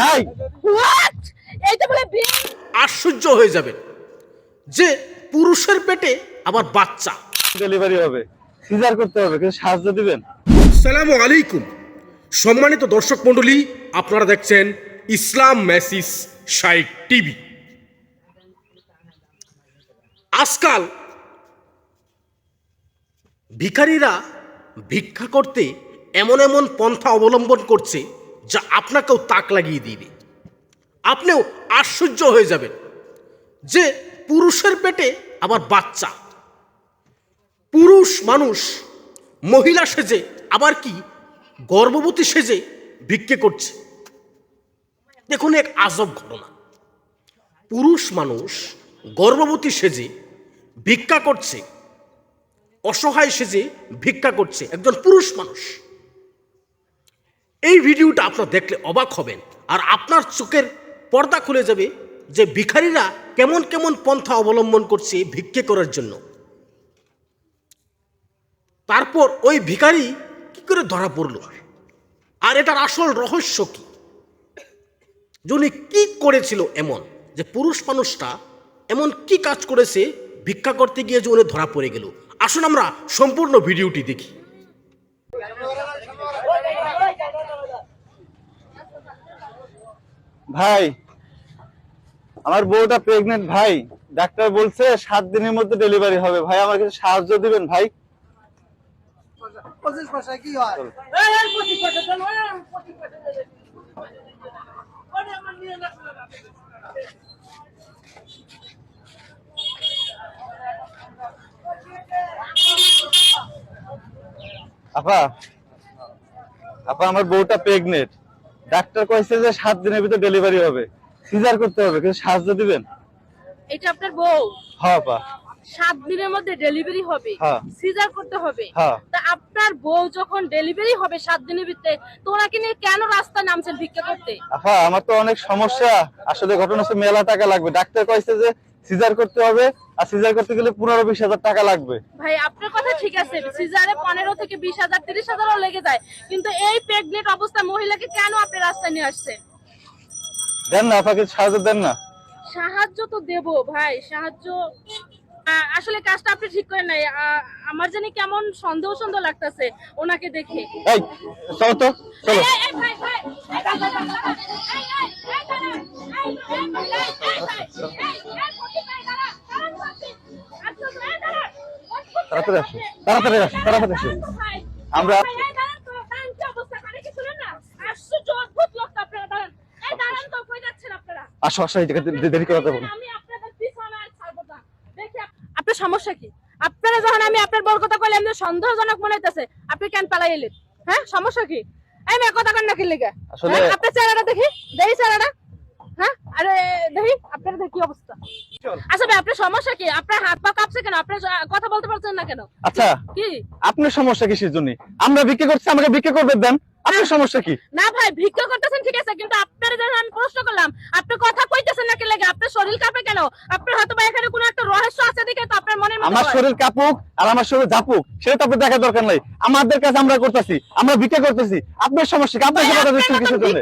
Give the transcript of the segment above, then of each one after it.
ভাই। এইটা বলে আশ্চর্য হয়ে যাবেন যে পুরুষের পেটে আবার বাচ্চা। ডেলিভারি হবে। সিজার করতে হবে কিন্তু সাহায্য দিবেন? সালামু আলাইকুম। সম্মানিত দর্শক মণ্ডলী আপনারা দেখছেন ইসলাম মেসিস শাইক টিভি। আজকাল ভিখারিরা ভিক্ষা করতে এমন এমন পন্থা অবলম্বন করছে যা আপনাকেও তাক লাগিয়ে দিবে। আপনিও আশ্চর্য হয়ে যাবেন যে পুরুষের পেটে আবার বাচ্চা। পুরুষ মানুষ, মহিলা সেজে আবার কি গর্ভবতী সেজে ভিক্ষে করছে। দেখুন এক আজব ঘটনা। পুরুষ মানুষ গর্ভবতী সেজে ভিক্ষা করছে, অসহায় সেজে ভিক্ষা করছে একজন পুরুষ মানুষ। এই ভিডিওটা আপনার দেখলে অবাক হবেন। আর আপনার চোখের পর্দা খুলে যাবে যে ভিখারিরা কেমন কেমন পন্থা অবলম্বন করছে ভিক্ষে করার জন্য। তারপর ওই ভিখারি কি করে ধরা পড়ল? আর এটার আসল রহস্য কি? যিনি কি করেছিল এমন? যে পুরুষ মানুষটা এমন কি কাজ করেছে ভিক্ষা করতে গিয়ে যে উনি ধরা পড়ে গেল? আসুন আমরা সম্পূর্ণ ভিডিওটি দেখি। ভাই আমার বউটা প্রেগনেন্ট ভাই। ডাক্তার বলছে সাত দিনের মধ্যে ডেলিভারি হবে। ভাই আমার কিছু সাহায্য দিবেন ভাই? পয়সা আপা আপা আমার বউটা প্রেগনেন্ট ডাক্তার কইছে যে সাত দিনের ভিতর ডেলিভারি হবে। সিজার করতে হবে কিছু সাহায্য দিবেন? এটা আপনার বউ? হ্যাঁ আপা সাত দিনের মধ্যে ডেলিভারি হবে হ্যাঁ। সিজার করতে হবে। হ্যাঁ। তা আপনার বউ যখন ডেলিভারি হবে সাত দিনের ভিতরে তো ওনাকে নিয়ে কেন রাস্তা নামছেন ভিক্ষা করতে? আপা আমার তো অনেক সমস্যা। আসলে ঘটনা হচ্ছে মেলা টাকা লাগবে। ডাক্তার কইছে যে সিজার করতে হবে আর সিজার করতে গেলে পনেরো বিশ হাজার টাকা লাগবে ভাই আপনার কথা ঠিক আছে সিজারে পনেরো থেকে বিশ হাজার তিরিশ হাজারও লেগে যায় কিন্তু এই প্রেগনেন্ট অবস্থা মহিলাকে কেন আপনি রাস্তায় নিয়ে আসছেন দেন না আপনাকে সাহায্য দেন না সাহায্য তো দেব ভাই সাহায্য আসলে কাজটা আপনি ঠিক করেন নাই আমার জানি কেমন সন্দেহ সন্দেহ লাগতেছে ওনাকে দেখে এই চলো তো চলো এই, এই, ভাই, ভাই, তাড়াতাড়ি আসো, তাড়াতাড়ি আসো, তাড়াতাড়ি আসো। আমরা- কানে? আসো আসো এই দেরি করাতে বলো আমি আপনার সমস্যা কি? আপনারা যখন আমি আপনার বড় কথা কইলে এমনি সন্দেহজনক মনে হইতেছে। আপনি কেন পালাই এলেন? হ্যাঁ সমস্যা কি? এই মেয়ে কথা কান্না কি লেগে? হ্যাঁ, আপনার চেহারাটা দেখি। দেখি চেহারাটা হ্যাঁ আরে দেখি আপনার দেখি কি অবস্থা আচ্ছা ভাই আপনার সমস্যা কি? আপনার হাত পা কাঁপছে কেন? আপনি কথা বলতে পারছেন না কেন? আচ্ছা কি? আপনার সমস্যা কিসের জন্য? আমরা বিক্রি করছি আমাকে বিক্রি করবে দেন। আপনার সমস্যা কি? না ভাই ভিক্ষা করতেছেন ঠিক আছে কিন্তু আপনার যখন আমি প্রশ্ন করলাম আপনি কথা কইতেছেন না কি লাগে আপনার শরীর কাঁপে কেন? আপনার হয়তো বা এখানে কোনো একটা রহস্য আছে দেখে তো আপনার মনে আমার শরীর কাঁপুক আর আমার শরীর জাপুক সেটা তো আপনার দেখার দরকার নাই। আমাদের কাছে আমরা করতেছি আমরা ভিক্ষা করতেছি। আপনার সমস্যা আপনার কথা দিচ্ছেন কিছু জন্য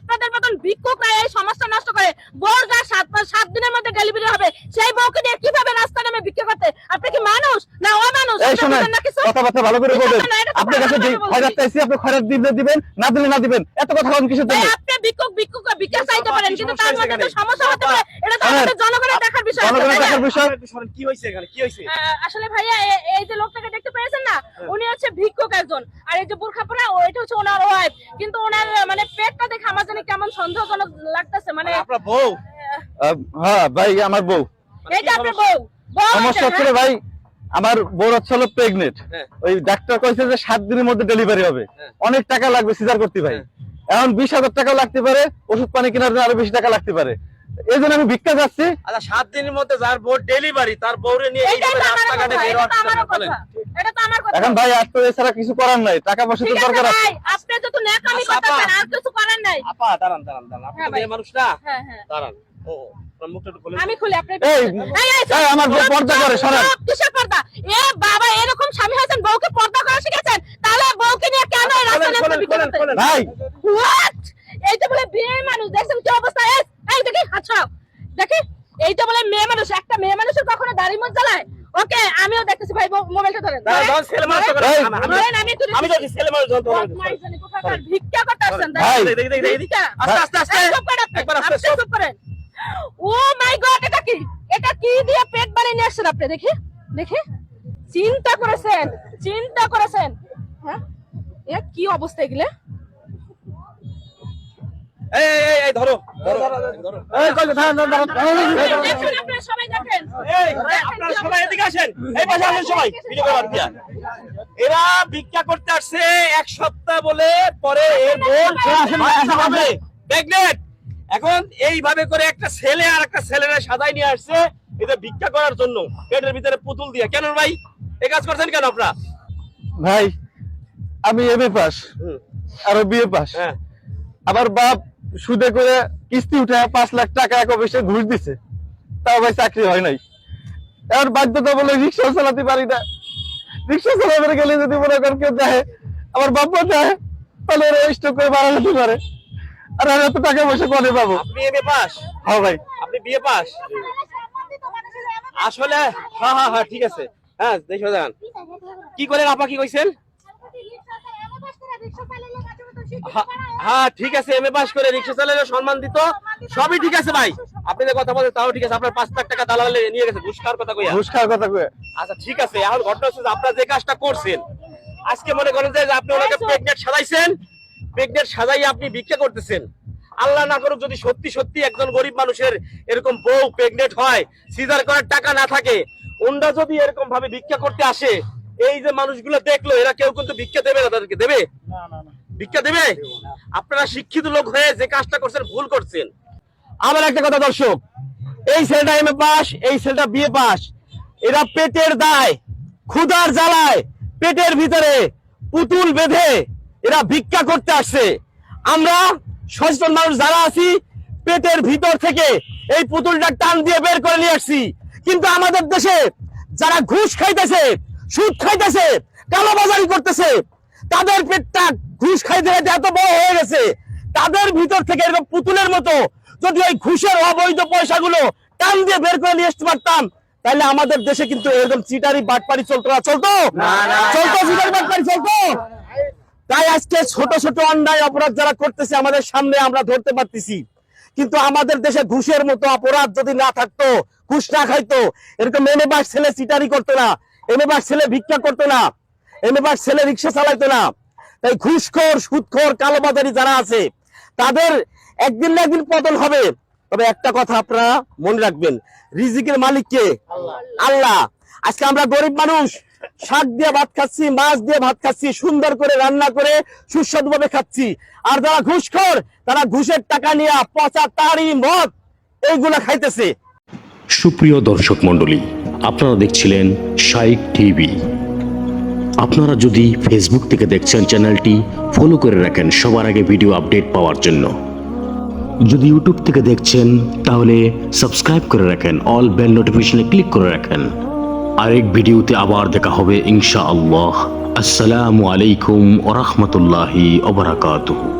আপনাদের মতন ভিক্ষুক এই সমস্যা নষ্ট করে বউর গা সাত সাত দিনের মধ্যে ডেলিভারি হবে। সেই বউকে দিয়ে কীভাবে নামে ভিক্ষা করতে। আপনি কি মানুষ? না ও মানুষ এই আপনি শোনেন বুঝেন কথাবার্তা ভালো করে বলবেন আপনার কাছে যে খয়রাত চাইছি আপনি খয়রাত দিলে দিবেন না দিলে না দিবেন এত কথা বলেন কিসের ভাই, জন্য আপনি ভিক্ষুক ভিক্ষুক ভিক্ষা চাইতে পারেন কিন্তু তার মধ্যে তো সমস্যা হতে পারে। এটা তো আমাদের জনগণের দেখার বিষয়। জনগণের দেখার বিষয়। কি হয়েছে এখানে? কি আহ, আসলে ভাইয়া এই যে লোকটাকে দেখতে পেয়েছেন না? উনি হচ্ছে ভিক্ষুক একজন। আর এই যে বোরখা পরা ও এটা হচ্ছে ওনার ওয়াইফ কিন্তু ওনার মানে পেটটা দেখে আমার জানি কেমন সন্দেহজনক লাগতেছে মানে আপনার বউ? হ্যাঁ ভাই আমার বউ। এইটা আপনার বউ বউ। সমস্যা হচ্ছে হ্যাঁ? ভাই আমার বউর হচ্ছে হলো প্রেগনেন্ট হ্যাঁ। ওই ডাক্তার কইছে যে সাত দিনের মধ্যে ডেলিভারি হবে হ্যাঁ। অনেক টাকা লাগবে সিজার করতে ভাই এখন বিশ হাজার টাকা লাগতে পারে ওষুধ পানি কেনার জন্য আরও বেশি টাকা লাগতে পারে এই জন্য আমি ভিক্ষা যাচ্ছি আচ্ছা সাত দিনের মধ্যে যার বউ ডেলিভারি তার বউরে নিয়ে এইটাই এইভাবে তো আমারও রাস্তাঘাটে বের হচ্ছে আমারও না, বলেন। কথা। এটা তো আমার কথা। এখন ভাই আর তো এছাড়া কিছু করার নাই টাকা পয়সা তো দরকার আছে আপনি আচ্ছা, আপা। করতেছেন, আর কিছু করার নাই। আপা দাঁড়ান দাঁড়ান দাঁড়ান আপনি হ্যাঁ, তো ভাই। মেয়ে মানুষ না হ্যাঁ, হ্যাঁ। দাঁড়ান ও আপনার খুলে আমি এই, এই, এই, এই, আমার বউ পর্দা করে, সরেন। কিসের পর্দা? এ বাবা, এরকম স্বামী হয়েছেন, বউকে পর্দা করা শিখেছেন? তাহলে বউকে নিয়ে কেন রাস্তায় খোলেন, রাস্তায় খোলেন, বিক্রি খোলেন, করতে? খোলেন। ভাই What? এইটা বলে মেয়ে মানুষ দেখছেন কি অবস্থা এই, এই দেখি হাত সরাও দেখি এইটা বলে মেয়ে মানুষ একটা মেয়ে মানুষের কখনো দাড়ি মত জ্বালায় ওকে আমিও দেখতেছি ভাই মো- মোবাইলটা ধরেন আমি- আমি- ধরেন, আমি একটু আমি যদি ছেলে মানুষ যখন তখন- বদমাইশ জানি কোথাকার, ভিক্ষা করতে আসছেন, ভাই, দেখেন। দেখি, দেখি, দেখি, দেখি। ভিক্ষা। আস্তে, আস্তে, আস্তে। চুপ করেন একবার আস্তে, চুপ করেন। ও মাই গড এটা কি? এটা কি দিয়ে পেট বানিয়ে নিয়ে আসছেন আপনি? দেখি দেখি। চিন্তা করেছেন চিন্তা করেছেন। হ্যাঁ? এ কি অবস্থা এগুলো? এই, এই, এই, এই, ধরো, ধরো, ধরো। এই, কই, দাঁড়ান, দাঁড়ান, দাঁড়ান, দাঁড়ান। দেখেন আপনারা সবাই দেখেন। এই, আপনারা সবাই এদিকে আসেন। এই পাশে আসেন সবাই ভিডিও করার দিয়া। এরা ভিক্ষা করতে আসছে এক সপ্তাহ বলে পরে এর বোন বাচ্চা প্রেগনেন্ট এখন এইভাবে করে একটা ছেলে আর একটা ছেলেরা সাদাই নিয়ে আসছে এটা ভিক্ষা করার জন্য পেটের ভিতরে পুতুল দিয়ে। কেন ভাই? এই কাজ করছেন কেন আপনারা? ভাই আমি এম এ পাস আর বিএ পাস। হ্যাঁ। আমার বাপ সুদে করে কিস্তি উঠে পাঁচ লাখ টাকা এক অফিসে ঘুষ দিছে। তাও ভাই চাকরি হয় নাই। এবার বাধ্যতা বলে রিক্সা চালাতে পারি না। রিক্সা চালাতে গেলে যদি মনে করেন কেউ দেয় আমার বাবা দেয় তাহলে ওরা স্টক করে যেতে পারে। আর আমি এত টাকা পয়সা করে পাবো? আপনি এমএ পাস? হ্যাঁ ভাই। আপনি বিএ পাস? আসলে হ্যাঁ হ্যাঁ হ্যাঁ ঠিক আছে। হ্যাঁ দেখে যান। কি করেন আপা কি কইছেন? হ্যাঁ ঠিক আছে এমএ পাস করে রিক্সা চালালে সম্মান দিত। সবই ঠিক আছে ভাই। আপনি যে কথা বলেন তাও ঠিক আছে। আপনার পাঁচ লাখ টাকা দালালে নিয়ে গেছে। ঘুষ খাওয়ার কথা কইয়া। ঘুষ খাওয়ার কথা কয়ে আচ্ছা ঠিক আছে। এখন ঘটনা হচ্ছে যে আপনারা যে কাজটা করছেন আজকে মনে করেন যে আপনি ওনাকে প্রেগনেন্ট সাজাইছেন প্রেগনেন্ট সাজাই আপনি ভিক্ষা করতেছেন। আল্লাহ না করুক যদি সত্যি সত্যি একজন গরিব মানুষের এরকম বউ প্রেগনেন্ট হয় সিজার করার টাকা না থাকে ওনরা যদি এরকম ভাবে ভিক্ষা করতে আসে এই যে মানুষগুলো দেখল এরা কেউ কিন্তু ভিক্ষা দেবে না তাদেরকে দেবে? ভিক্ষা দেবে? আপনারা শিক্ষিত লোক হয়ে যে কাজটা করছেন ভুল করছেন। আমার একটা কথা দর্শক এই ছেলেটা এম এ পাস এই ছেলেটা বিএ পাস। এরা পেটের দায় ক্ষুধার জ্বালায় পেটের ভিতরে পুতুল বেঁধে এরা ভিক্ষা করতে আসছে। আমরা সচেতন মানুষ যারা আছি পেটের ভিতর থেকে এই পুতুলটা টান দিয়ে বের করে নিয়ে আসছি। কিন্তু আমাদের দেশে যারা ঘুষ খাইতেছে সুদ খাইতেছে কালোবাজারি করতেছে তাদের পেটটা ঘুষ খাইতে খাইতে এত বড় হয়ে গেছে। তাদের ভিতর থেকে এরকম পুতুলের মতো যদি ওই ঘুষের অবৈধ পয়সাগুলো টান দিয়ে বের করে নিয়ে আসতে পারতাম তাহলে আমাদের দেশে কিন্তু এরকম চিটারি বাটপারি চলতো না? চলতো? চলতো চিটারি বাটপারি চলতো? তাই আজকে ছোট ছোট অন্যায় অপরাধ যারা করতেছে আমাদের সামনে আমরা ধরতে পারতেছি। কিন্তু আমাদের দেশে ঘুষের মতো অপরাধ যদি না থাকতো ঘুষ না খাইতো এরকম বাস ছেলে চিটারি করতো না বাস ছেলে ভিক্ষা করতো না এমএ বাস ছেলে রিক্সা চালাইতো না তাই ঘুষখোর সুদখোর কালোবাজারি যারা আছে তাদের একদিন না একদিন পতন হবে। তবে একটা কথা আপনারা মনে রাখবেন রিজিকের মালিককে আল্লাহ। আজকে আমরা গরিব মানুষ শাক দিয়ে ভাত খাচ্ছি, মাছ দিয়ে ভাত খাচ্ছি, সুন্দর করে রান্না করে সুস্বাদু ভাবে খাচ্ছি। আর যারা ঘুষখোর, তারা ঘুষের টাকা নিয়ে পচা তাড়ি মদ এইগুলা খাইতেছে। সুপ্রিয় দর্শক মণ্ডলী, আপনারা দেখছিলেন শাইক টিভি। আপনারা যদি ফেসবুক থেকে দেখছেন চ্যানেলটি, ফলো করে রাখেন সবার আগে ভিডিও আপডেট পাওয়ার জন্য। যদি ইউটিউব থেকে দেখছেন, তাহলে সাবস্ক্রাইব করে রাখেন, অল বেল নোটিফিকেশনে ক্লিক করে রাখেন। আরেক ভিডিওতে আবার দেখা হবে ইনশা আল্লাহ আসসালামু আলাইকুম ওরহমতুল্লাহি ওবরাকাতুহু